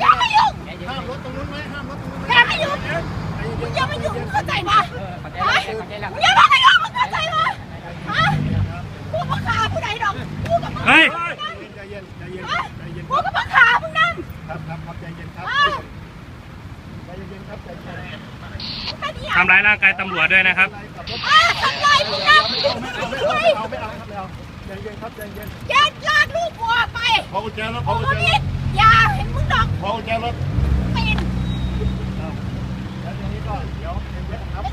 อย่ามายุ่งห้ามรถตรงนู้นไหมห้ามรถตรงนู้นอย่ามายุ่งมึงอย่ามายุ่งเข้าใจปะฮะมึงอย่ามายุ่งมึงเข้าใจปะฮะพูบังคับผู้ใดดอกพูกับมึงยใจเย็นใจเย็นใจเย็นกูกับบังคับมึงนั่งครับครับครับใจเย็นครับใจเย็นครับทำร้ายร่างกายตำรวจด้วยนะครับทำร้ายมึงนั่งมึงยุ่งมึงช่วยเอาไม่เอาครับไม่เอาใจเย็นครับใจเย็น เจ็ดลากลูกกูออกไปเอกุญแจแล้วเอกุญแจ มึงดอกพอแจรถตีนแล้วทีนี้ก็เดี๋ยวเดี๋ยวครับ